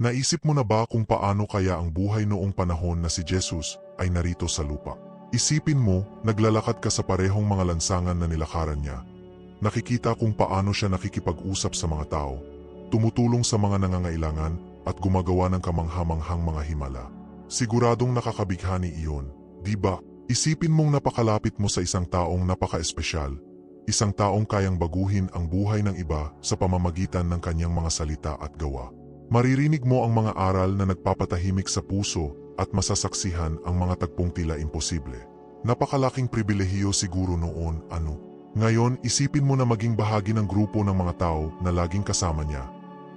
Naisip mo na ba kung paano kaya ang buhay noong panahon na si Jesus ay narito sa lupa? Isipin mo, naglalakad ka sa parehong mga lansangan na nilakaran niya. Nakikita kung paano siya nakikipag-usap sa mga tao, tumutulong sa mga nangangailangan at gumagawa ng kamanghamanghang mga himala. Siguradong nakakabighani iyon, di ba? Isipin mong napakalapit mo sa isang taong napaka-espesyal, isang taong kayang baguhin ang buhay ng iba sa pamamagitan ng kanyang mga salita at gawa. Maririnig mo ang mga aral na nagpapatahimik sa puso at masasaksihan ang mga tagpong tila imposible. Napakalaking pribilehiyo siguro noon, ano? Ngayon, isipin mo na maging bahagi ng grupo ng mga tao na laging kasama niya.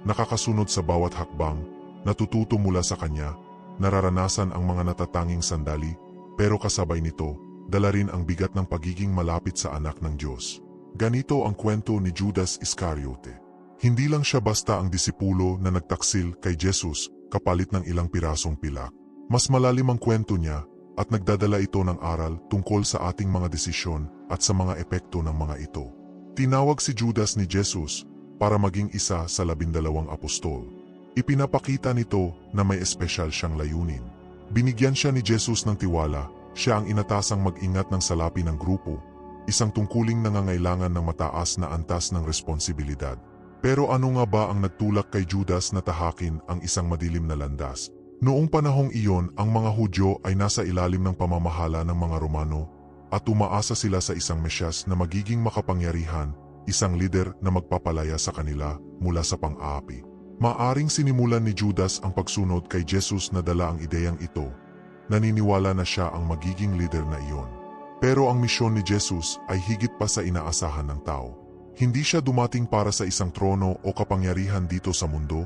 Nakakasunod sa bawat hakbang, natututo mula sa kanya, nararanasan ang mga natatanging sandali, pero kasabay nito, dala rin ang bigat ng pagiging malapit sa anak ng Diyos. Ganito ang kwento ni Judas Iscariote. Hindi lang siya basta ang disipulo na nagtaksil kay Jesus kapalit ng ilang pirasong pilak. Mas malalim ang kwento niya at nagdadala ito ng aral tungkol sa ating mga desisyon at sa mga epekto ng mga ito. Tinawag si Judas ni Jesus para maging isa sa labindalawang apostol. Ipinapakita nito na may espesyal siyang layunin. Binigyan siya ni Jesus ng tiwala, siya ang inatasang mag-ingat ng salapi ng grupo, isang tungkuling nangangailangan ng mataas na antas ng responsibilidad. Pero ano nga ba ang nagtulak kay Judas na tahakin ang isang madilim na landas? Noong panahong iyon, ang mga Hudyo ay nasa ilalim ng pamamahala ng mga Romano at umaasa sila sa isang Mesyas na magiging makapangyarihan, isang lider na magpapalaya sa kanila mula sa pang-aapi. Maaring sinimulan ni Judas ang pagsunod kay Jesus na dala ang ideyang ito. Naniniwala na siya ang magiging leader na iyon. Pero ang misyon ni Jesus ay higit pa sa inaasahan ng tao. Hindi siya dumating para sa isang trono o kapangyarihan dito sa mundo.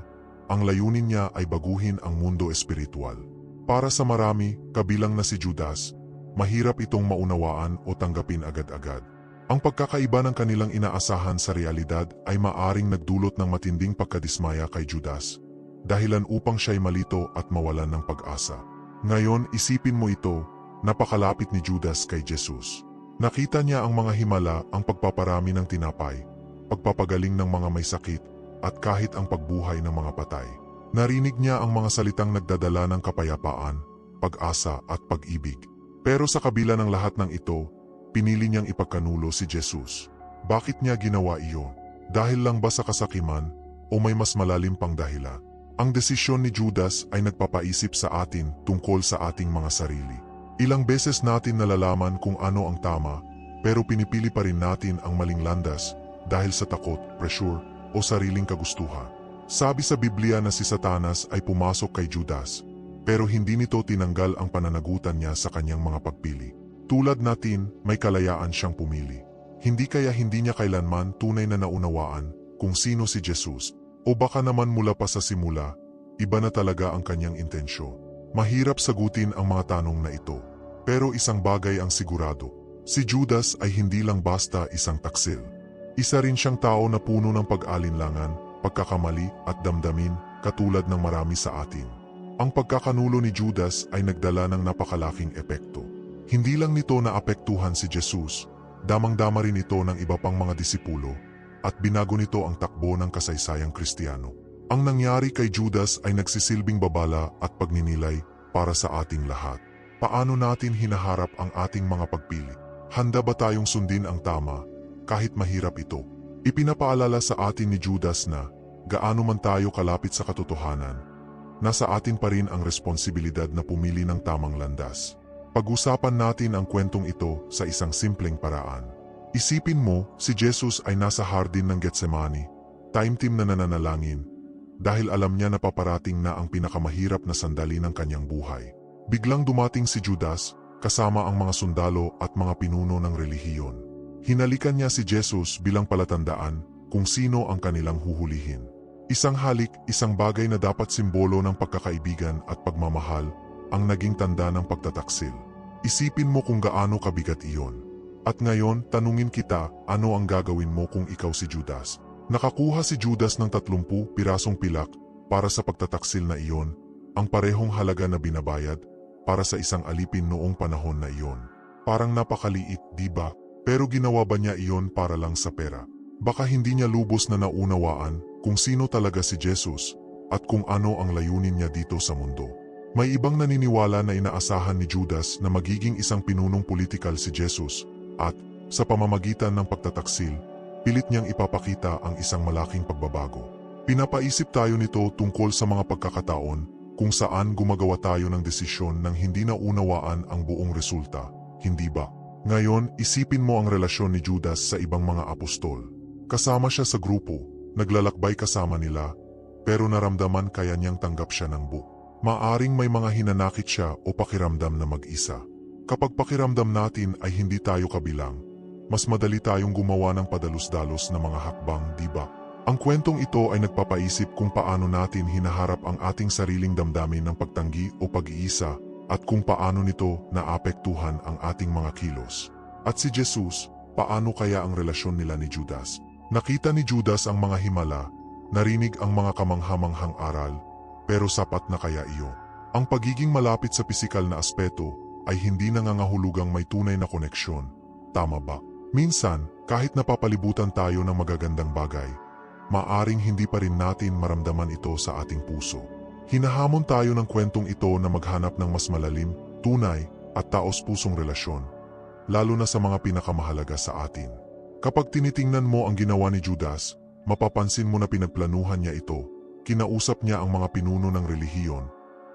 Ang layunin niya ay baguhin ang mundo espiritual. Para sa marami, kabilang na si Judas, mahirap itong maunawaan o tanggapin agad-agad. Ang pagkakaiba ng kanilang inaasahan sa realidad ay maaring nagdulot ng matinding pagkadismaya kay Judas, dahilan upang siya'y malito at mawalan ng pag-asa. Ngayon, isipin mo ito, napakalapit ni Judas kay Jesus. Nakita niya ang mga himala, ang pagpaparami ng tinapay, pagpapagaling ng mga may sakit, at kahit ang pagbuhay ng mga patay. Narinig niya ang mga salitang nagdadala ng kapayapaan, pag-asa at pag-ibig. Pero sa kabila ng lahat ng ito, pinili niyang ipagkanulo si Jesus. Bakit niya ginawa iyon? Dahil lang ba sa kasakiman o may mas malalim pang dahilan? Ang desisyon ni Judas ay nagpapaisip sa atin tungkol sa ating mga sarili. Ilang beses natin nalalaman kung ano ang tama, pero pinipili pa rin natin ang maling landas dahil sa takot, pressure, o sariling kagustuhan. Sabi sa Biblia na si Satanas ay pumasok kay Judas, pero hindi nito tinanggal ang pananagutan niya sa kanyang mga pagpili. Tulad natin, may kalayaan siyang pumili. Hindi kaya hindi niya kailanman tunay na naunawaan kung sino si Jesus, o baka naman mula pa sa simula, iba na talaga ang kanyang intensyon. Mahirap sagutin ang mga tanong na ito. Pero isang bagay ang sigurado. Si Judas ay hindi lang basta isang taksil. Isa rin siyang tao na puno ng pag-alinlangan, pagkakamali at damdamin katulad ng marami sa atin. Ang pagkakanulo ni Judas ay nagdala ng napakalaking epekto. Hindi lang nito naapektuhan si Jesus, damang-dama rin ito ng iba pang mga disipulo, at binago nito ang takbo ng kasaysayang Kristiyano. Ang nangyari kay Judas ay nagsisilbing babala at pagninilay para sa ating lahat. Paano natin hinaharap ang ating mga pagpili? Handa ba tayong sundin ang tama kahit mahirap ito? Ipinapaalala sa atin ni Judas na gaano man tayo kalapit sa katotohanan, nasa atin pa rin ang responsibilidad na pumili ng tamang landas. Pag-usapan natin ang kwentong ito sa isang simpleng paraan. Isipin mo, si Jesus ay nasa hardin ng Getsemani, time team na nananalangin, dahil alam niya na paparating na ang pinakamahirap na sandali ng kanyang buhay. Biglang dumating si Judas, kasama ang mga sundalo at mga pinuno ng relihiyon. Hinalikan niya si Jesus bilang palatandaan kung sino ang kanilang huhulihin. Isang halik, isang bagay na dapat simbolo ng pagkakaibigan at pagmamahal, ang naging tanda ng pagtataksil. Isipin mo kung gaano kabigat iyon. At ngayon, tanungin kita, ano ang gagawin mo kung ikaw si Judas? Nakakuha si Judas ng 30 pirasong pilak para sa pagtataksil na iyon, ang parehong halaga na binabayad para sa isang alipin noong panahon na iyon. Parang napakaliit, di ba? Pero ginawa ba niya iyon para lang sa pera? Baka hindi niya lubos na naunawaan kung sino talaga si Jesus at kung ano ang layunin niya dito sa mundo. May ibang naniniwala na inaasahan ni Judas na magiging isang pinunong politikal si Jesus at, sa pamamagitan ng pagtataksil, pilit niyang ipapakita ang isang malaking pagbabago. Pinapaisip tayo nito tungkol sa mga pagkakataon kung saan gumagawa tayo ng desisyon nang hindi na unawaan ang buong resulta, hindi ba? Ngayon, isipin mo ang relasyon ni Judas sa ibang mga apostol. Kasama siya sa grupo, naglalakbay kasama nila, pero naramdaman kaya niyang tanggap siya ng bu. Maaring may mga hinanakit siya o pakiramdam na mag-isa. Kapag pakiramdam natin ay hindi tayo kabilang, mas madali tayong gumawa ng padalos-dalos na mga hakbang, di ba? Ang kwentong ito ay nagpapaisip kung paano natin hinaharap ang ating sariling damdamin ng pagtanggi o pag-iisa at kung paano nito naapektuhan ang ating mga kilos. At si Jesus, paano kaya ang relasyon nila ni Judas? Nakita ni Judas ang mga himala, narinig ang mga kamanghamanghang aral, pero sapat na kaya iyo. Ang pagiging malapit sa pisikal na aspeto ay hindi nangangahulugang may tunay na koneksyon. Tama ba? Minsan, kahit napapalibutan tayo ng magagandang bagay, maaring hindi pa rin natin maramdaman ito sa ating puso. Hinahamon tayo ng kwentong ito na maghanap ng mas malalim, tunay, at taos-pusong relasyon, lalo na sa mga pinakamahalaga sa atin. Kapag tinitingnan mo ang ginawa ni Judas, mapapansin mo na pinagplanuhan niya ito. Kinausap niya ang mga pinuno ng relihiyon,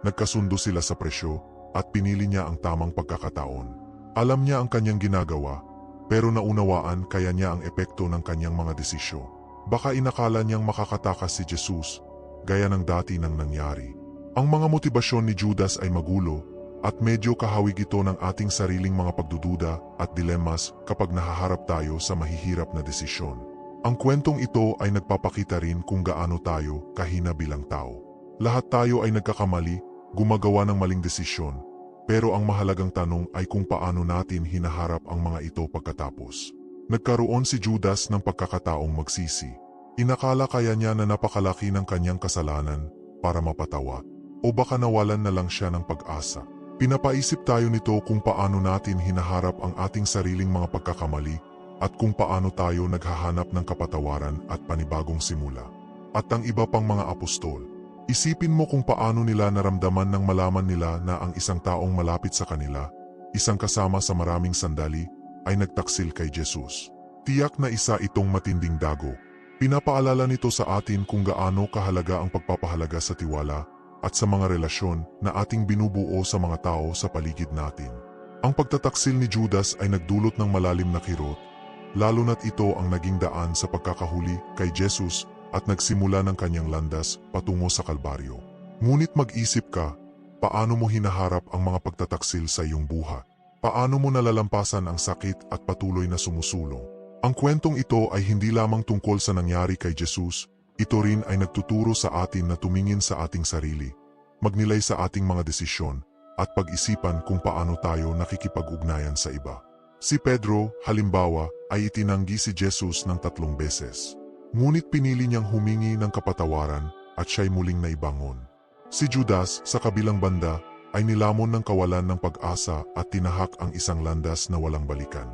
nagkasundo sila sa presyo, at pinili niya ang tamang pagkakataon. Alam niya ang kanyang ginagawa, pero naunawaan kaya niya ang epekto ng kanyang mga desisyon. Baka inakala niyang makakatakas si Jesus, gaya ng dati nang nangyari. Ang mga motibasyon ni Judas ay magulo, at medyo kahawig ito ng ating sariling mga pagdududa at dilemmas kapag nahaharap tayo sa mahihirap na desisyon. Ang kwentong ito ay nagpapakita rin kung gaano tayo kahina bilang tao. Lahat tayo ay nagkakamali, gumagawa ng maling desisyon, pero ang mahalagang tanong ay kung paano natin hinaharap ang mga ito pagkatapos. Nagkaroon si Judas ng pagkakataong magsisi. Inakala kaya niya na napakalaki ng kanyang kasalanan para mapatawa o baka nawalan na lang siya ng pag-asa. Pinapaisip tayo nito kung paano natin hinaharap ang ating sariling mga pagkakamali at kung paano tayo naghahanap ng kapatawaran at panibagong simula. At ang iba pang mga apostol, isipin mo kung paano nila naramdaman nang malaman nila na ang isang taong malapit sa kanila, isang kasama sa maraming sandali, ay nagtaksil kay Jesus. Tiyak na isa itong matinding dago. Pinapaalala nito sa atin kung gaano kahalaga ang pagpapahalaga sa tiwala at sa mga relasyon na ating binubuo sa mga tao sa paligid natin. Ang pagtataksil ni Judas ay nagdulot ng malalim na kirot, lalo na't ito ang naging daan sa pagkakahuli kay Jesus at nagsimula ng kanyang landas patungo sa Kalbaryo. Ngunit mag-isip ka, paano mo hinaharap ang mga pagtataksil sa iyong buhay? Paano mo nalalampasan ang sakit at patuloy na sumusulong? Ang kwentong ito ay hindi lamang tungkol sa nangyari kay Jesus, ito rin ay nagtuturo sa atin na tumingin sa ating sarili, magnilay sa ating mga desisyon, at pag-isipan kung paano tayo nakikipag-ugnayan sa iba. Si Pedro, halimbawa, ay itinanggi si Jesus ng tatlong beses. Ngunit pinili niyang humingi ng kapatawaran at siya'y muling naibangon. Si Judas, sa kabilang banda, ay nilamon ng kawalan ng pag-asa at tinahak ang isang landas na walang balikan.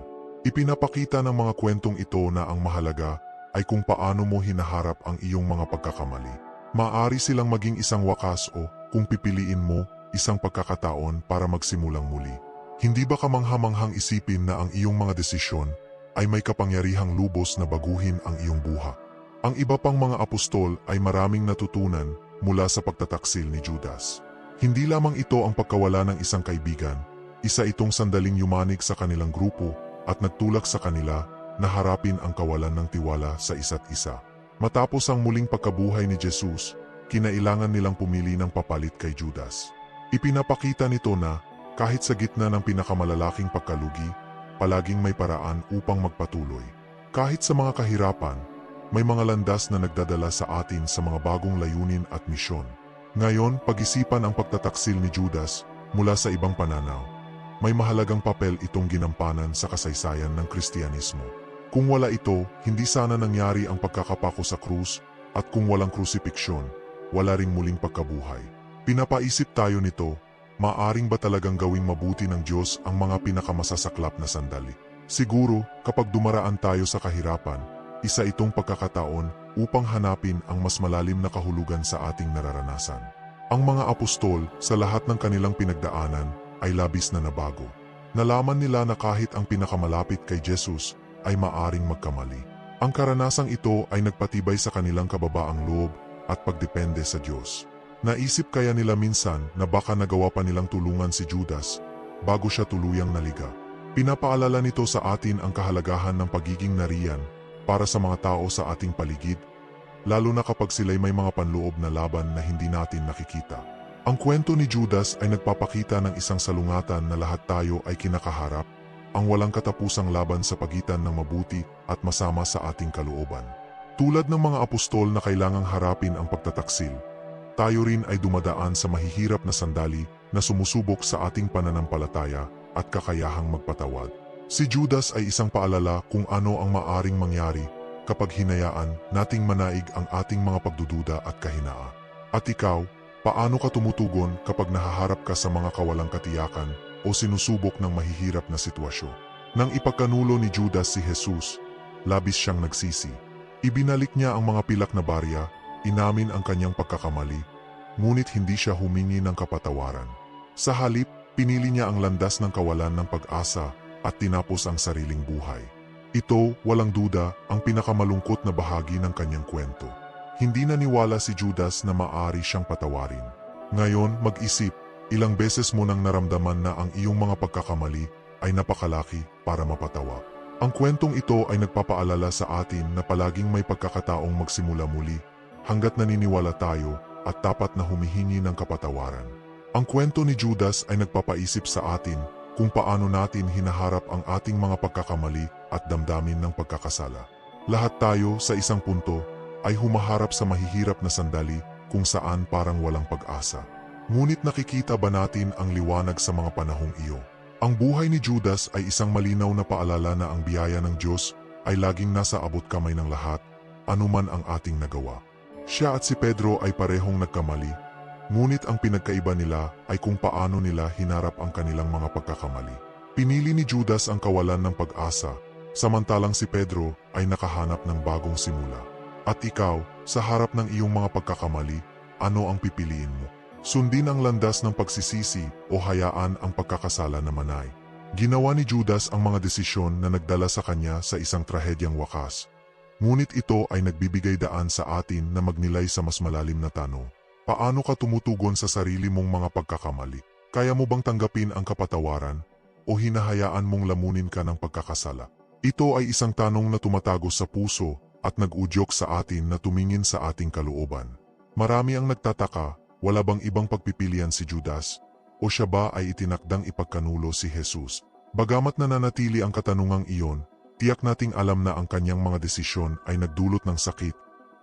Ipinapakita ng mga kwentong ito na ang mahalaga ay kung paano mo hinaharap ang iyong mga pagkakamali. Maari silang maging isang wakas o, kung pipiliin mo, isang pagkakataon para magsimulang muli. Hindi ba kamanghamanghang isipin na ang iyong mga desisyon ay may kapangyarihang lubos na baguhin ang iyong buha? Ang iba pang mga apostol ay maraming natutunan mula sa pagtataksil ni Judas. Hindi lamang ito ang pagkawala ng isang kaibigan, isa itong sandaling yumanig sa kanilang grupo at nagtulak sa kanila na harapin ang kawalan ng tiwala sa isa't isa. Matapos ang muling pagkabuhay ni Jesus, kinailangan nilang pumili ng papalit kay Judas. Ipinapakita nito na kahit sa gitna ng pinakamalalaking pagkalugi, palaging may paraan upang magpatuloy. Kahit sa mga kahirapan, may mga landas na nagdadala sa atin sa mga bagong layunin at misyon. Ngayon, pag-isipan ang pagtataksil ni Judas mula sa ibang pananaw. May mahalagang papel itong ginampanan sa kasaysayan ng Kristyanismo. Kung wala ito, hindi sana nangyari ang pagkakapako sa krus at kung walang krusipiksyon, wala ring muling pagkabuhay. Pinapaisip tayo nito, maaring ba talagang gawing mabuti ng Diyos ang mga pinakamasasaklap na sandali? Siguro, kapag dumaraan tayo sa kahirapan, isa itong pagkakataon upang hanapin ang mas malalim na kahulugan sa ating nararanasan. Ang mga apostol sa lahat ng kanilang pinagdaanan ay labis na nabago. Nalaman nila na kahit ang pinakamalapit kay Jesus ay maaring magkamali. Ang karanasang ito ay nagpatibay sa kanilang kababaang loob at pagdepende sa Diyos. Naisip kaya nila minsan na baka nagawa pa nilang tulungan si Judas bago siya tuluyang naliga. Pinapaalala nito sa atin ang kahalagahan ng pagiging nariyan para sa mga tao sa ating paligid, lalo na kapag sila'y may mga panloob na laban na hindi natin nakikita. Ang kwento ni Judas ay nagpapakita ng isang salungatan na lahat tayo ay kinakaharap, ang walang katapusang laban sa pagitan ng mabuti at masama sa ating kalooban. Tulad ng mga apostol na kailangang harapin ang pagtataksil, tayo rin ay dumadaan sa mahihirap na sandali na sumusubok sa ating pananampalataya at kakayahang magpatawad. Si Judas ay isang paalala kung ano ang maaring mangyari kapag hinayaan nating manaig ang ating mga pagdududa at kahinaan. At ikaw, paano ka tumutugon kapag nahaharap ka sa mga kawalang katiyakan o sinusubok ng mahihirap na sitwasyon? Nang ipagkanulo ni Judas si Jesus, labis siyang nagsisi. Ibinalik niya ang mga pilak na barya, inamin ang kanyang pagkakamali, ngunit hindi siya humingi ng kapatawaran. Sa halip, pinili niya ang landas ng kawalan ng pag-asa at tinapos ang sariling buhay. Ito, walang duda, ang pinakamalungkot na bahagi ng kanyang kwento. Hindi naniwala si Judas na maari siyang patawarin. Ngayon, mag-isip, ilang beses mo nang naramdaman na ang iyong mga pagkakamali ay napakalaki para mapatawa. Ang kwentong ito ay nagpapaalala sa atin na palaging may pagkakataong magsimula muli hanggat naniniwala tayo at tapat na humihingi ng kapatawaran. Ang kwento ni Judas ay nagpapaisip sa atin kung paano natin hinaharap ang ating mga pagkakamali at damdamin ng pagkakasala. Lahat tayo sa isang punto ay humaharap sa mahihirap na sandali kung saan parang walang pag-asa. Ngunit nakikita ba natin ang liwanag sa mga panahong iyo? Ang buhay ni Judas ay isang malinaw na paalala na ang biyaya ng Diyos ay laging nasa abot kamay ng lahat, anuman ang ating nagawa. Siya at si Pedro ay parehong nagkamali, ngunit ang pinagkaiba nila ay kung paano nila hinarap ang kanilang mga pagkakamali. Pinili ni Judas ang kawalan ng pag-asa, samantalang si Pedro ay nakahanap ng bagong simula. At ikaw, sa harap ng iyong mga pagkakamali, ano ang pipiliin mo? Sundin ang landas ng pagsisisi o hayaan ang pagkakasala na manay. Ginawa ni Judas ang mga desisyon na nagdala sa kanya sa isang trahedyang wakas. Ngunit ito ay nagbibigay daan sa atin na magnilay sa mas malalim na tanong. Paano ka tumutugon sa sarili mong mga pagkakamali? Kaya mo bang tanggapin ang kapatawaran? O hinahayaan mong lamunin ka ng pagkakasala? Ito ay isang tanong na tumatagos sa puso at nag-udyok sa atin na tumingin sa ating kalooban. Marami ang nagtataka wala bang ibang pagpipilian si Judas? O siya ba ay itinakdang ipagkanulo si Jesus? Bagamat nananatili ang katanungang iyon, tiyak nating alam na ang kanyang mga desisyon ay nagdulot ng sakit,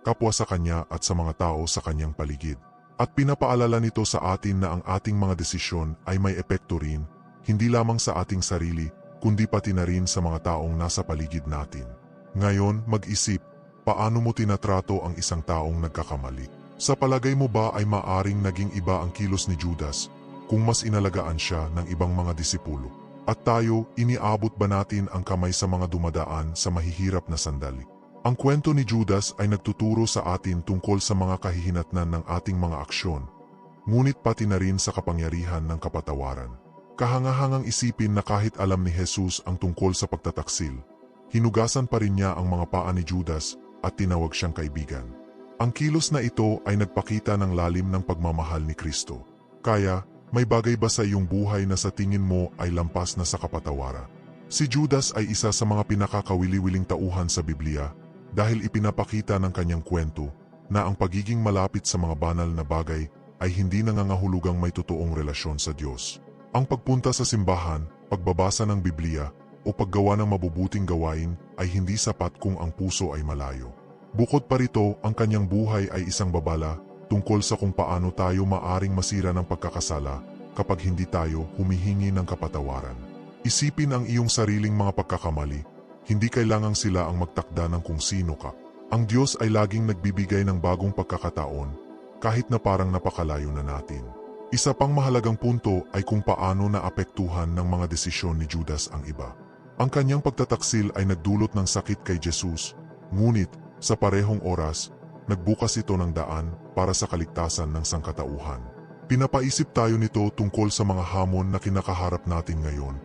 kapwa sa kanya at sa mga tao sa kanyang paligid. At pinapaalala nito sa atin na ang ating mga desisyon ay may epekto rin, hindi lamang sa ating sarili, kundi pati na rin sa mga taong nasa paligid natin. Ngayon, mag-isip, paano mo tinatrato ang isang taong nagkakamali? Sa palagay mo ba ay maaring naging iba ang kilos ni Judas kung mas inalagaan siya ng ibang mga disipulo? At tayo, iniabot ba natin ang kamay sa mga dumadaan sa mahihirap na sandali? Ang kwento ni Judas ay nagtuturo sa atin tungkol sa mga kahihinatnan ng ating mga aksyon, ngunit pati na rin sa kapangyarihan ng kapatawaran. Kahangahangang isipin na kahit alam ni Jesus ang tungkol sa pagtataksil, hinugasan pa rin niya ang mga paa ni Judas at tinawag siyang kaibigan. Ang kilos na ito ay nagpakita ng lalim ng pagmamahal ni Kristo. Kaya, may bagay ba sa iyong buhay na sa tingin mo ay lampas na sa kapatawaran? Si Judas ay isa sa mga pinakakawili-wiling tauhan sa Biblia dahil ipinapakita ng kanyang kwento na ang pagiging malapit sa mga banal na bagay ay hindi nangangahulugang may totoong relasyon sa Diyos. Ang pagpunta sa simbahan, pagbabasa ng Biblia, o paggawa ng mabubuting gawain ay hindi sapat kung ang puso ay malayo. Bukod pa rito, ang kanyang buhay ay isang babala tungkol sa kung paano tayo maaring masira ng pagkakasala kapag hindi tayo humihingi ng kapatawaran. Isipin ang iyong sariling mga pagkakamali. Hindi kailangang sila ang magtakda ng kung sino ka. Ang Diyos ay laging nagbibigay ng bagong pagkakataon kahit na parang napakalayo na natin. Isa pang mahalagang punto ay kung paano naapektuhan ng mga desisyon ni Judas ang iba. Ang kanyang pagtataksil ay nagdulot ng sakit kay Jesus Ngunit, sa parehong oras, nagbukas ito ng daan para sa kaligtasan ng sangkatauhan. Pinapaisip tayo nito tungkol sa mga hamon na kinakaharap natin ngayon.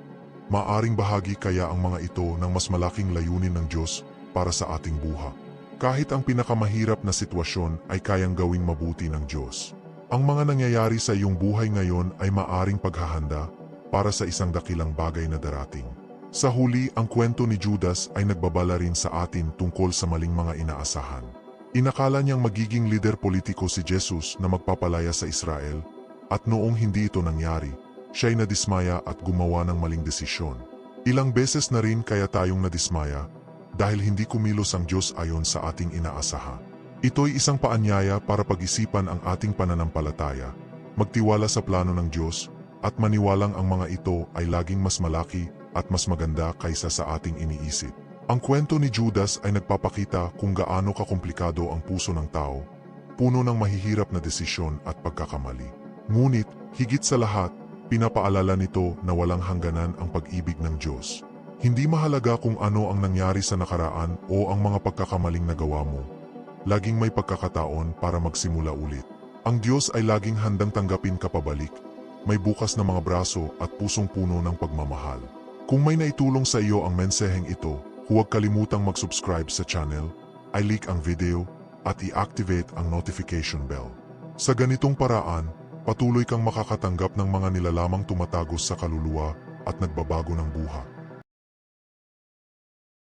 Maaring bahagi kaya ang mga ito ng mas malaking layunin ng Diyos para sa ating buha. Kahit ang pinakamahirap na sitwasyon ay kayang gawing mabuti ng Diyos. Ang mga nangyayari sa iyong buhay ngayon ay maaring paghahanda para sa isang dakilang bagay na darating. Sa huli, ang kwento ni Judas ay nagbabala rin sa atin tungkol sa maling mga inaasahan. Inakala niyang magiging lider politiko si Jesus na magpapalaya sa Israel at noong hindi ito nangyari, siya'y nadismaya at gumawa ng maling desisyon. Ilang beses na rin kaya tayong nadismaya dahil hindi kumilos ang Diyos ayon sa ating inaasaha. Ito'y isang paanyaya para pag-isipan ang ating pananampalataya, magtiwala sa plano ng Diyos at maniwalang ang mga ito ay laging mas malaki at mas maganda kaysa sa ating iniisip. Ang kwento ni Judas ay nagpapakita kung gaano kakomplikado ang puso ng tao, puno ng mahihirap na desisyon at pagkakamali. Ngunit, higit sa lahat, pinapaalala nito na walang hangganan ang pag-ibig ng Diyos. Hindi mahalaga kung ano ang nangyari sa nakaraan o ang mga pagkakamaling nagawa mo. Laging may pagkakataon para magsimula ulit. Ang Diyos ay laging handang tanggapin ka pabalik. May bukas na mga braso at pusong puno ng pagmamahal. Kung may naitulong sa iyo ang mensaheng ito, huwag kalimutang mag-subscribe sa channel, i-like ang video, at i-activate ang notification bell. Sa ganitong paraan, patuloy kang makakatanggap ng mga nilalamang tumatagos sa kaluluwa at nagbabago ng buha.